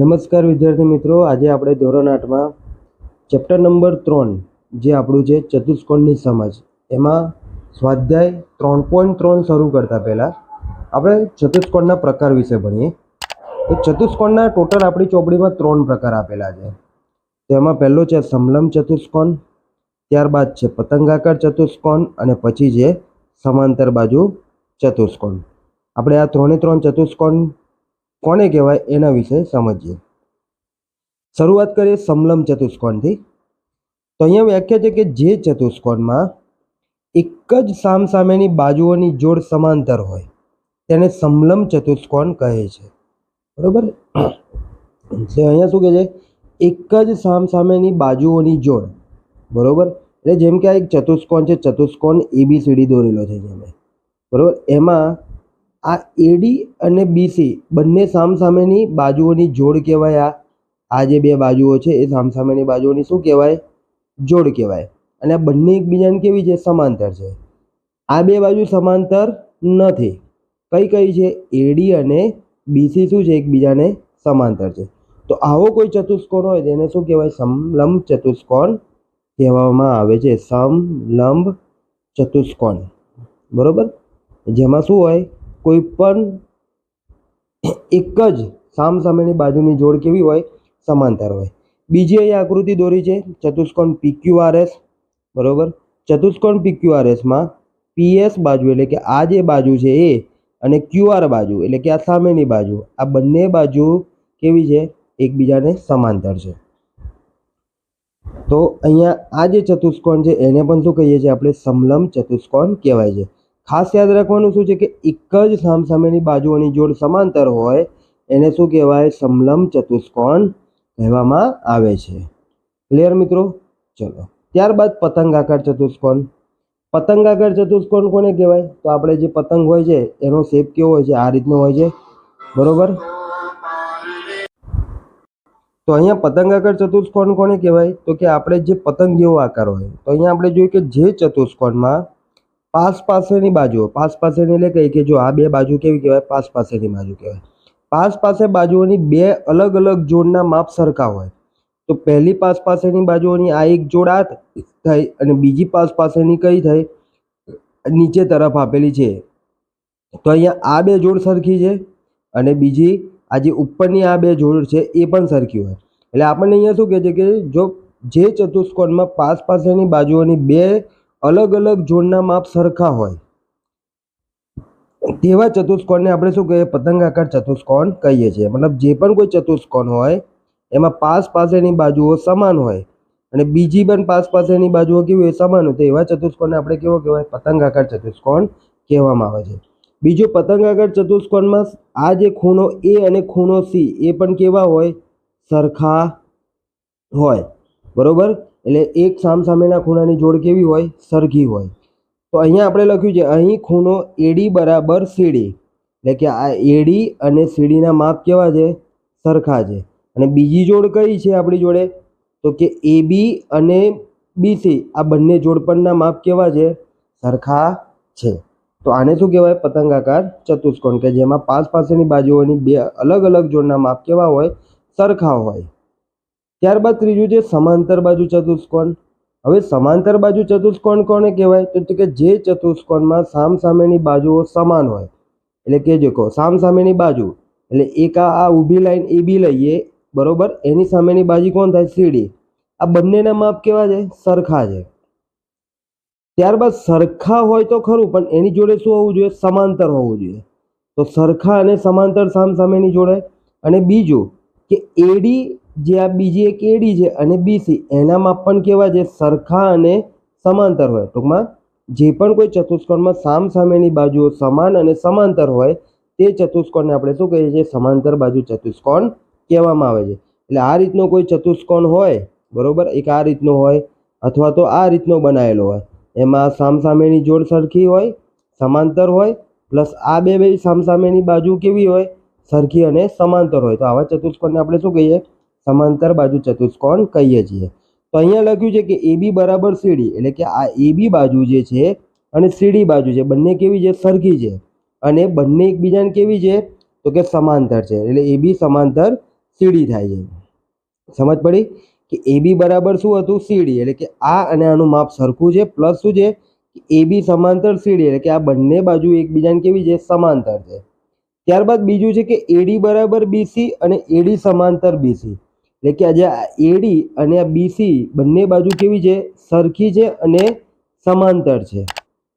નમસ્કાર વિદ્યાર્થી મિત્રો, આજે આપણે ધોરણ આઠમાં ચેપ્ટર નંબર ત્રણ, જે આપણું છે ચતુષ્કોણની સમજ. એમાં સ્વાધ્યાય ત્રણ પોઈન્ટ ત્રણ શરૂ કરતા પહેલાં આપણે ચતુષ્કોણના પ્રકાર વિશે ભણીએ. તો ચતુષ્કોણના ટોટલ આપણી ચોપડીમાં ત્રણ પ્રકાર આપેલા છે. તેમાં પહેલો છે સમલમ ચતુષ્કોણ, ત્યારબાદ છે પતંગાકાર ચતુષ્કોણ, અને પછી છે સમાંતર બાજુ ચતુષ્કોણ. આપણે આ ત્રણે ત્રણ ચતુષ્કોણ કોને કહેવાય એના વિશે સમજીએ. શરૂઆત કરીએ સમલમ ચતુષ્કોણથી. તો અહીંયા વ્યાખ્યા છે કે જે ચતુષ્કોણમાં એક જ સામસામેની બાજુઓની જોડ સમાંતર હોય, તેને સમલમ ચતુષ્કોણ કહે છે. બરોબર? અહીંયા શું કહે છે? એક જ સામસામેની બાજુઓની જોડ. બરોબર? એટલે જેમ કે આ એક ચતુષ્કોણ છે, ચતુષ્કોણ એબીસીડી દોરેલો છે જેમે બરોબર? એમાં આ એડી અને બીસી બંને સામસામેની બાજુઓની જોડ કહેવાય. આ આ જે બે બાજુઓ છે એ સામસામેની બાજુઓની શું કહેવાય? જોડ કહેવાય. અને આ બંને એકબીજાને કેવી છે? સમાંતર છે. આ બે બાજુ સમાંતર નથી. કઈ કઈ છે? એડી અને બીસી શું છે? એકબીજાને સમાંતર છે. તો આવો કોઈ ચતુષ્કોણ હોય તેને શું કહેવાય? સમલંબ ચતુષ્કોણ કહેવામાં આવે છે. સમલંબ ચતુષ્કોણ. બરોબર? જેમાં શું હોય? કોઈ પણ એક જ સામસામેની બાજુની જોડ કેવી હોય? સમાંતર હોય. બીજી અહીં આકૃતિ દોરી છે, ચતુષ્કોણ પીક્યુઆરએસ બરાબર? ચતુષ્કોણ પીક્યુઆરએસમાં પીએસ બાજુ એટલે કે આ જે બાજુ છે એ અને ક્યુઆર બાજુ એટલે કે આ સામેની બાજુ, આ બંને બાજુ કેવી છે? એકબીજાને સમાંતર છે. તો અહીંયા આ જે ચતુષ્કોણ છે, એને પણ શું કહીએ છીએ આપણે? સમલંબ ચતુષ્કોણ કહેવાય છે. ખાસ યાદ રાખવાનું શું છે કે એક જ સામસામેની બાજુઓની જોડ સમાંતર હોય, એને શું કહેવાય? સમલંબ ચતુષ્કોણ કહેવામાં આવે છે. ક્લિયર મિત્રો? ચલો. ત્યારબાદ પતંગાકાર ચતુષ્કોણ. પતંગાકાર ચતુષ્કોણ કોને કહેવાય? તો આપણે જે પતંગ હોય છે, એનો શેપ કેવો હોય છે? આ રીતનો હોય છે. બરોબર? તો અહીંયા પતંગાકાર ચતુષ્કોણ કોને કહેવાય? તો કે આપણે જે પતંગ જેવો આકાર હોય. તો અહીંયા આપણે જોયું કે જે ચતુષ્કોણમાં પાસ પાસેની બાજુઓ પાસ પાસેની એટલે કહીએ કે જો આ બે બાજુ કેવી કહેવાય? પાસ પાસેની બાજુ કહેવાય. પાસ પાસે બાજુઓની બે અલગ અલગ જોડના માપ સરખા હોય. તો પહેલી પાસ પાસેની બાજુઓની આ એક જોડ આ થઈ અને બીજી પાસ પાસેની કઈ થઈ? નીચે તરફ આપેલી છે. તો અહીંયા આ બે જોડ સરખી છે અને બીજી આ જે ઉપરની આ બે જોડ છે એ પણ સરખી હોય. એટલે આપણને અહીંયા શું કહે છે કે જો જે ચતુષ્કોણમાં પાસ પાસેની બાજુઓની બે અલગ અલગ જોડના માપ સરખા હોય. તેવા ચતુષ્કોણને આપણે શું કહીએ? પતંગાકાર ચતુષ્કોણ કહીએ છીએ. મતલબ જે પણ કોઈ ચતુષ્કોણ હોય, એમાં પાસ પાસેની બાજુઓ સમાન હોય અને બીજી પણ પાસ પાસેની બાજુઓ કેવી હોય? સમાન હોય. તો એવા ચતુષ્કોણને આપણે કેવો કહેવાય? પતંગાકાર ચતુષ્કોણ કહેવામાં આવે છે. બીજો પતંગાકાર ચતુષ્કોણમાં આ જે ખૂણો એ અને ખૂણો સી એ પણ કેવા હોય? સરખા હોય. બરોબર? એટલે એક સામસામેના ખૂણાની જોડ કેવી હોય? સરખી હોય. તો અહીંયા આપણે લખ્યું છે, અહીં ખૂણો એડી બરાબર સીડી એટલે કે આ એડી અને સીડીના માપ કેવા છે? સરખા છે. અને બીજી જોડ કઈ છે આપણી જોડે? તો કે એ બી અને બીસી આ બંને જોડ પરના માપ કેવા છે? સરખા છે. તો આને શું કહેવાય? પતંગાકાર ચતુષ્કોણ, કે જેમાં પાસ પાસેની બાજુઓની બે અલગ અલગ જોડના માપ કેવા હોય? સરખા હોય. ત્યારબાદ ત્રીજું છે સમાંતર બાજુ ચતુષ્કોણ. હવે સમાંતર બાજુ ચતુષ્કોણ કોને કહેવાય? તો કે જે ચતુષ્કોણમાં સામસામેની બાજુઓ સમાન હોય. એટલે કે જો સામસામેની બાજુ. એટલે એક આ ઊભી લાઈન એ બી લઈએ, બરોબર? એની સામેની બાજુ કોણ થાય? સીડી. આ બંનેના માપ કેવા છે? સરખા છે. ત્યારબાદ સરખા હોય તો ખરું, પણ એની જોડે શું હોવું જોઈએ? સમાંતર હોવું જોઈએ. તો સરખા અને સમાંતર સામસામેની જોડે. અને બીજું કે એડી જે આ બીજી એક એડી છે અને બીસી એના માપ પણ કેવા છે? સરખા અને સમાંતર હોય. ટૂંકમાં, જે પણ કોઈ ચતુષ્કોણમાં સામ સામેની બાજુઓ સમાન અને સમાંતર હોય, તે ચતુષ્કોણને આપણે શું કહીએ છીએ? સમાંતર બાજુ ચતુષ્કોણ કહેવામાં આવે છે. એટલે આ રીતનો કોઈ ચતુષ્કોણ હોય, બરાબર? એક આ રીતનો હોય, અથવા તો આ રીતનો બનાવેલો હોય. એમાં સામસામેની જોડ સરખી હોય, સમાંતર હોય, પ્લસ આ બે બે સામસામેની બાજુ કેવી હોય? સરખી અને સમાંતર હોય. તો આવા ચતુષ્કોણને આપણે શું કહીએ? સમાંતર બાજુ ચતુષ્કોણ કહીએ છીએ. તો અહીંયા લખ્યું છે કે એ બી બરાબર સીડી, એટલે કે આ એ બી બાજુ જે છે અને સીડી બાજુ છે, બંને કેવી છે? સરખી છે. અને બંને એકબીજાને કેવી છે? તો કે સમાંતર છે, એટલે એ બી સમાંતર સીડી થાય છે. સમજ પડી? કે એ બી બરાબર શું હતું? સીડી, એટલે કે આ અને આનું માપ સરખું છે, પ્લસ શું છે? એ બી સમાંતર સીડી, એટલે કે આ બંને બાજુ એકબીજાને કેવી છે? સમાંતર છે. ત્યારબાદ બીજું છે કે એડી બરાબર બીસી અને એડી સમાંતર બીસી એટલે કે આજે આ એડી અને આ બીસી બંને બાજુ કેવી છે? સરખી છે અને સમાંતર છે.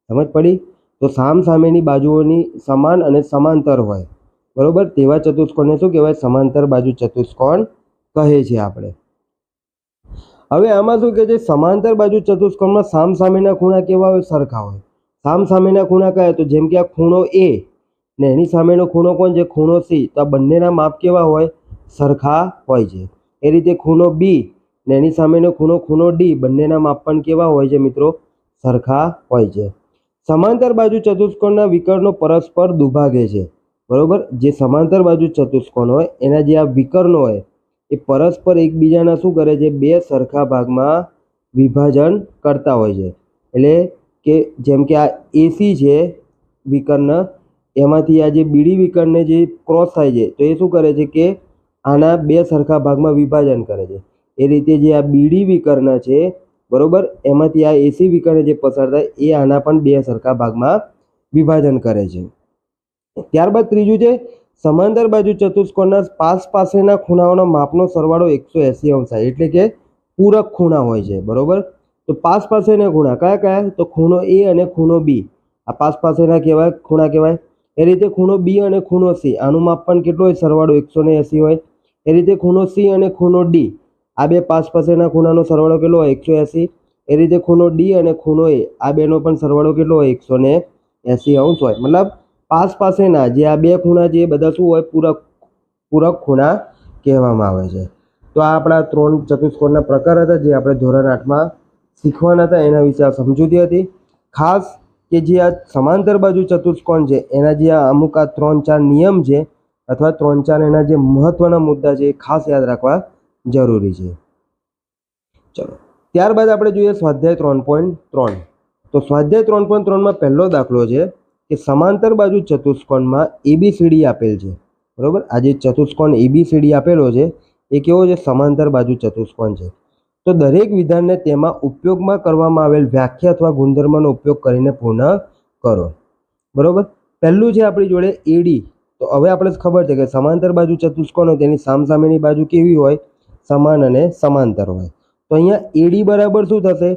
સમજ પડી? તો સામ સામેની બાજુઓની સમાન અને સમાંતર હોય. બરોબર? તેવા ચતુષ્કોણને શું કહેવાય? સમાંતર બાજુ ચતુષ્કોણ કહે છે આપણે. હવે આમાં શું કહે છે? સમાંતર બાજુ ચતુષ્કોણમાં સામ સામેના ખૂણા કેવા હોય? સરખા હોય. સામ સામેના ખૂણા કયા? તો જેમ કે આ ખૂણો એ ને એની સામેનો ખૂણો કોણ છે? ખૂણો સી તો આ બંનેના માપ કેવા હોય? સરખા હોય છે. એ રીતે ખૂણો બી ને એની સામેનો ખૂણો ખૂણો ડી બંનેના માપ પણ કેવા હોય છે મિત્રો? સરખા હોય છે. સમાંતર બાજુ ચતુષ્કોણના વિકર્ણો પરસ્પર દુભાગે છે. બરોબર? જે સમાંતર બાજુ ચતુષ્કોણ હોય, એના જે આ વિકર્ણો હોય, એ પરસ્પર એકબીજાના શું કરે છે? બે સરખા ભાગમાં વિભાજન કરતા હોય છે. એટલે કે જેમ કે આ એસી છે વિકર્ણ, એમાંથી આ જે બીડી વિકર્ણને જે ક્રોસ થાય છે, તો એ શું કરે છે કે આના બે સરખા ભાગમાં વિભાજન કરે છે. એ રીતે જે આ બીડી વિકર્ણ છે, બરોબર? એમાંથી આ એસી વિકર્ણ જે પસાર થાય, એ આના પણ બે સરખા ભાગમાં વિભાજન કરે છે. ત્યારબાદ ત્રીજું છે, સમાંતર બાજુ ચતુષ્કોણના પાસ પાસેના ખૂણાઓના માપનો સરવાળો એકસો એસી અંશ થાય, એટલે કે પૂરક ખૂણા હોય છે, બરોબર? તો પાસ પાસેના ખૂણા કયા કયા? તો ખૂણો એ અને ખૂણો બી આ પાસ પાસેના કહેવાય ખૂણા કહેવાય? એ રીતે ખૂણો બી અને ખૂણો સી આનું માપ પણ કેટલો હોય? સરવાળો એકસો ને એસી હોય. એ રીતે ખૂણો સી અને ખૂણો ડી આ બે પાસ પાસેના ખૂણાનો સરવાળો કેટલો હોય? એકસો એસી. એ રીતે ખૂણો ડી અને ખૂણો એ આ બેનો પણ સરવાળો કેટલો હોય? એકસો ને એસી અંશ હોય. મતલબ પાસ પાસેના જે આ બે ખૂણા જે બધા શું હોય? પૂરક પૂરક ખૂણા કહેવામાં આવે છે. તો આ આપણા ત્રણ ચતુષ્કોણના પ્રકાર હતા જે આપણે ધોરણ આઠમાં શીખવાના હતા. એના વિશે આ સમજૂતી હતી. ખાસ કે જે આ સમાંતર બાજુ ચતુષ્કોણ છે, એના જે આ અમુક આ ત્રણ ચાર નિયમ છે અથવા ત્રણ ચાર એના જે મહત્વના મુદ્દા છે એ ખાસ યાદ રાખવા જરૂરી છે. ચલો, ત્યારબાદ આપણે જોઈએ સ્વાધ્યાય ત્રણ પોઈન્ટ ત્રણ. તો સ્વાધ્યાય ત્રણ પોઈન્ટ ત્રણમાં પહેલો દાખલો છે કે સમાંતર બાજુ ચતુષ્કોણમાં એબીસીડી આપેલ છે. બરોબર? આ જે ચતુષ્કોણ એબીસીડી આપેલો છે એ કેવો છે? સમાંતર બાજુ ચતુષ્કોણ છે. તો દરેક વિધાનને તેમાં ઉપયોગમાં કરવામાં આવેલ વ્યાખ્યા અથવા ગુણધર્મનો ઉપયોગ કરીને પૂર્ણ કરો. બરોબર? પહેલું છે આપણી જોડે એડી તો હવે આપણે ખબર છે કે સમાંતર બાજુ ચતુષ્કોણ હોય, તેની સામસામેની બાજુ કેવી હોય? સમાન અને સમાંતર હોય. તો અહીંયા એડી બરાબર શું થશે?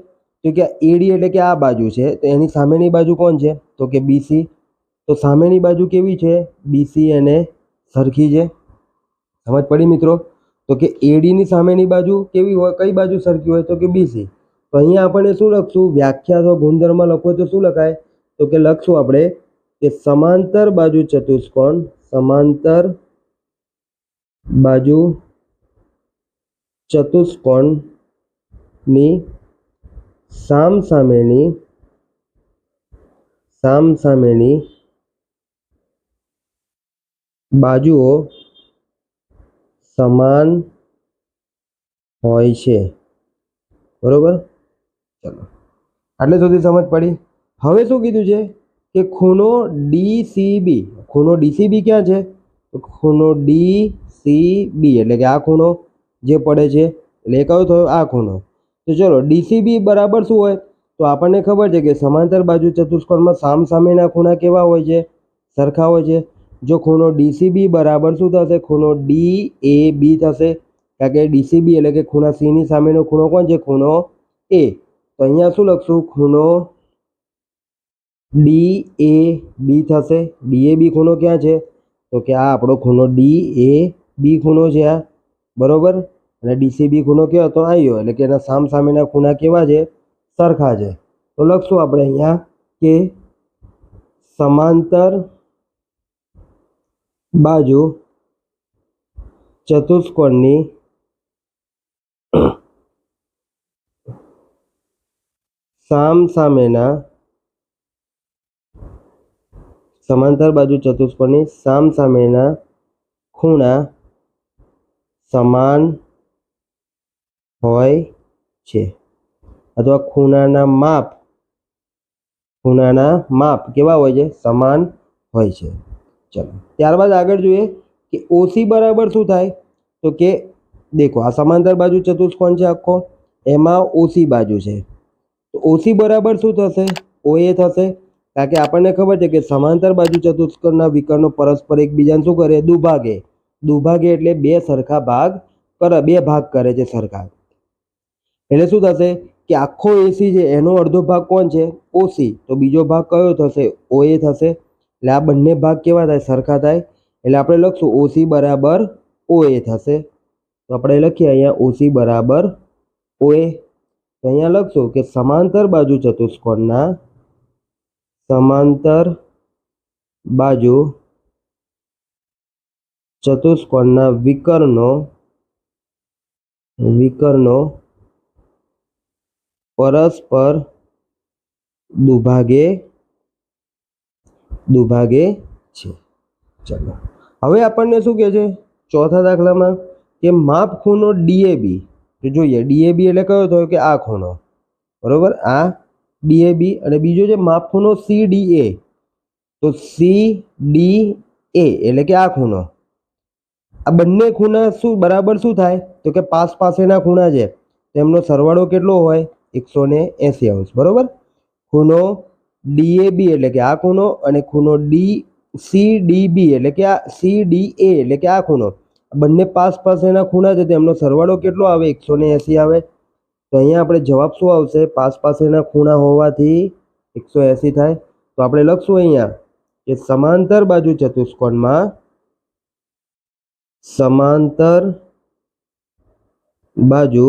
તો કે એડી એટલે કે આ બાજુ છે, તો એની સામેની બાજુ કોણ છે? તો કે બીસી તો સામેની બાજુ કેવી છે? બીસી અને સરખી છે. સમજ પડી મિત્રો? તો કે એડીની સામેની બાજુ કેવી હોય? કઈ બાજુ સરખી હોય? તો કે બીસી તો અહીંયા આપણે શું લખશું? વ્યાખ્યા અથવા ગુણધર્મ લખો તો શું લખાય? તો કે લખશું આપણે કે સમાંતર બાજુ ચતુષ્કોણ, સમાંતર બાજુ ચતુષ્કોણની સામ સામેની સામ સામેની બાજુઓ સમાન હોય છે. બરોબર? ચલો. આટલે સુધી સમજ પડી. હવે શું કીધું છે? કે ખૂણો ડીસીબી ખૂણો ડીસીબી ક્યાં છે તો ખૂણો ડીસીબી એટલે કે આ ખૂણો જે પડે છે, એટલે એ કયો થયો? આ ખૂણો. તો ચલો ડીસીબી બરાબર શું હોય? તો આપણને ખબર છે કે સમાંતર બાજુ ચતુષ્કોણમાં સામ સામેના ખૂણા કેવા હોય છે? સરખા હોય છે. જો ખૂણો ડીસીબી બરાબર શું થશે? ખૂણો ડી એ બી થશે. કારણ કે ડીસીબી એટલે કે ખૂણા સી ની સામેનો ખૂણો કોણ છે? ખૂણો એ તો અહીંયા શું લખશું? ખૂણો ડી એ બી થશે. ડી એ બી ખૂણો ક્યાં છે? તો કે આ આપણો ખૂણો ડી એ બી ખૂણો છે આ. બરાબર? અને ડીસીબી ખૂણો કયો? હતો આવ્યો એટલે કે એના સામ સામેના ખૂણા કેવા છે? સરખા છે. તો લખશું આપણે અહીંયા કે સમાંતર બાજુ ચતુષ્કોણની સામ સામેના સમાંતર બાજુ ચતુષ્કોણની સામસામેના ખૂણા સમાન હોય છે. અથવા ખૂણાના માપ ખૂણાના માપ કેવા હોય છે? સમાન હોય છે. ચલો, ત્યારબાદ આગળ જોઈએ કે ઓસી બરાબર શું થાય? તો કે દેખો, આ સમાંતર બાજુ ચતુષ્કોણ છે આખો, એમાં ઓસી બાજુ છે. તો ઓસી બરાબર શું થશે? ઓએ થશે. કારણ કે આપણને ખબર છે કે સમાંતર બાજુ ચતુષ્કોણના વિકર્ણો પરસ્પર એકબીજાને શું કરે? દુભાગે. દુભાગે એટલે બે સરખા ભાગ કરે, બે ભાગ કરે છે સરખા. એટલે શું થશે કે આખો એસી છે, એનો અડધો ભાગ કોણ છે? ઓસી તો બીજો ભાગ કયો થશે? ઓએ થશે. એટલે આ બંને ભાગ કેવા થાય? સરખા થાય. એટલે આપણે લખશું ઓસી બરાબર ઓએ થશે. તો આપણે લખીએ અહીંયા ઓસી બરાબર ઓએ તો અહીંયા લખશું કે સમાંતર બાજુ ચતુષ્કોણના સમાંતર બાજુ ચતુષ્કોણના વિકર્ણો વિકર્ણો પરસ્પર દુભાગે દુભાગે છે. ચલો. હવે આપણને શું કહે છે? ચોથા દાખલામાં કે માપ ખૂણો ડીએબી તો જોઈએ ડીએબી એટલે કયો થયો કે આ ખૂણો? બરોબર? આ ડીએબી અને બીજો છે માપ ખૂણો સીડીએ તો સી ડી એ એટલે કે આ ખૂણો. આ બંને ખૂણા શું, બરાબર શું થાય? તો કે પાસ પાસેના ખૂણા છે, તેમનો સરવાળો કેટલો હોય? એકસો ને એંસી અંશ, બરાબર? ખૂણો ડીએબી એટલે કે આ ખૂણો અને ખૂણો ડી સી ડી બી એટલે કે આ સી ડી એ એટલે કે આ ખૂણો. બંને પાસ પાસેના ખૂણા છે, તેમનો સરવાળો કેટલો આવે? એકસો ને એંસી આવે. તો અહીંયા આપણે જવાબ શું આવશે? પાસ પાસેના ખૂણા હોવાથી એકસો એંસી થાય. તો આપણે લખશું અહીંયા કે સમાંતર બાજુ ચતુષ્કોણમાં સમાંતર બાજુ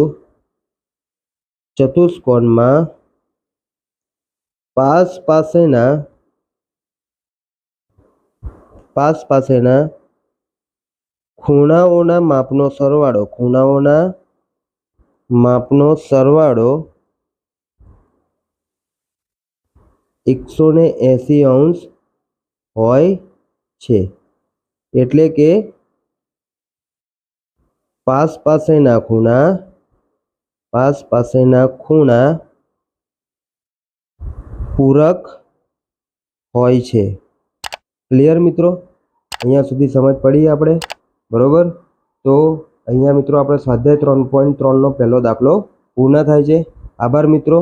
ચતુષ્કોણમાં પાસ પાસેના પાસ પાસેના ખૂણાઓના માપનો સરવાળો, ખૂણાઓના માપનો સરવાળો એકસો ને એંસી અંશ હોય છે. એટલે કે પાસ પાસેના ખૂણા, પાસ પાસેના ખૂણા પૂરક હોય છે. ક્લિયર મિત્રો? અહીંયા સુધી સમજ પડી આપણે બરોબર? તો અહીંયા મિત્રો આપણે સ્વાધ્યાય ત્રણ પોઈન્ટ ત્રણનો પહેલો દાખલો પૂર્ણ થાય છે. આભાર મિત્રો.